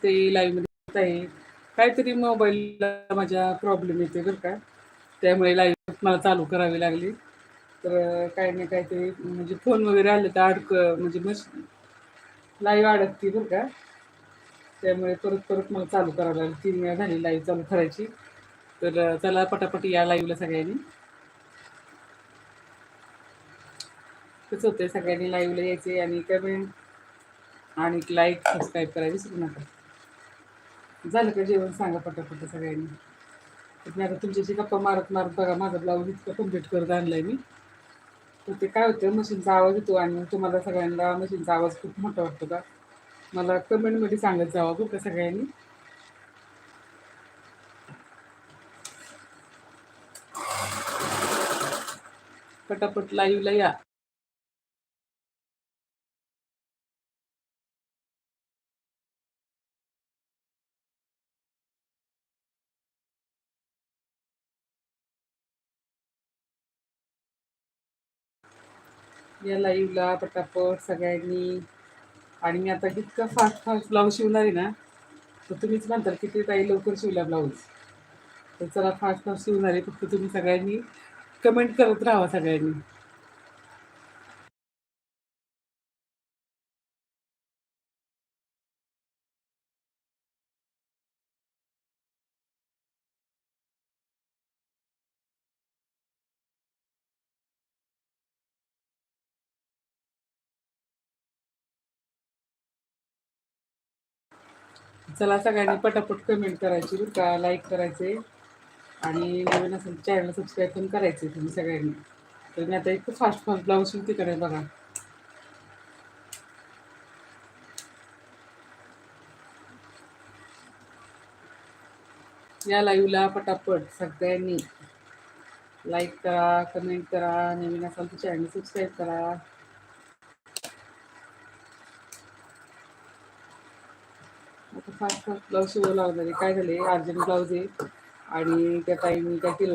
नसते लाईव्हमध्ये आहे. काहीतरी मोबाईलला माझ्या प्रॉब्लेम येते बरं का. त्यामुळे लाईव्ह मला चालू करावी लागली. तर काही नाही काहीतरी म्हणजे फोन वगैरे आले तर अडक म्हणजे मश लाईव्ह अडकते बरं का. त्यामुळे परत परत मला चालू करावं लागेल. तीन वेळा झाली लाईव्ह चालू करायची. तर चला पटापट या लाईव्हला सगळ्यांनी. कसं होतं सगळ्यांनी लाईव्हला यायचे आणि कमेंट आणि लाईक सबस्क्राईब करायला विसरू नका. झालं का जेवण? सांगा पटापट सगळ्यांनी. तर मी आता तुमच्याशी गप्पा मारत मारत बघा माझा ब्लाऊज इतकं कंप्लीट करत आणलाय मी. तर ते काय होतं मशीनचा आवाज येतो आणि तुम्हाला सगळ्यांना मशीनचा आवाज खूप मोठा वाटतो का? मला कमेंटमध्ये सांगत जावा बरं का सगळ्यांनी. पटापट लाईव्हला या. या लाईव्हला पटापट सगळ्यांनी. आणि मी आता इतकं फास्ट फास्ट ब्लाऊज शिवणार आहे ना तर तुम्हीच म्हणताल किती ताई लवकर शिवला ब्लाऊज तर चला फास्ट फास्ट शिवणार आहे फक्त तुम्ही सगळ्यांनी कमेंट करत राहा सगळ्यांनी. चला सगळ्यांनी पटापट कमेंट करायची बरं का लाईक करायचे. आणि नवीन असेल चॅनल सबस्क्राईब पण करायचे तुम्ही सगळ्यांनी. तर मी आता एक फास्ट फास्ट ब्लाऊज शिवते तिकडे बघा. या लाईव्हला पटापट सगळ्यांनी. लाईक करा कमेंट करा नवीन असाल तर चॅनल सबस्क्राईब करा. आता फास्ट फास्ट ब्लाऊज शिवायला लागणार आहे म्हणजे काय झाले अर्जंट ब्लाऊज आहे. आणि त्या टाईम मी काय केलं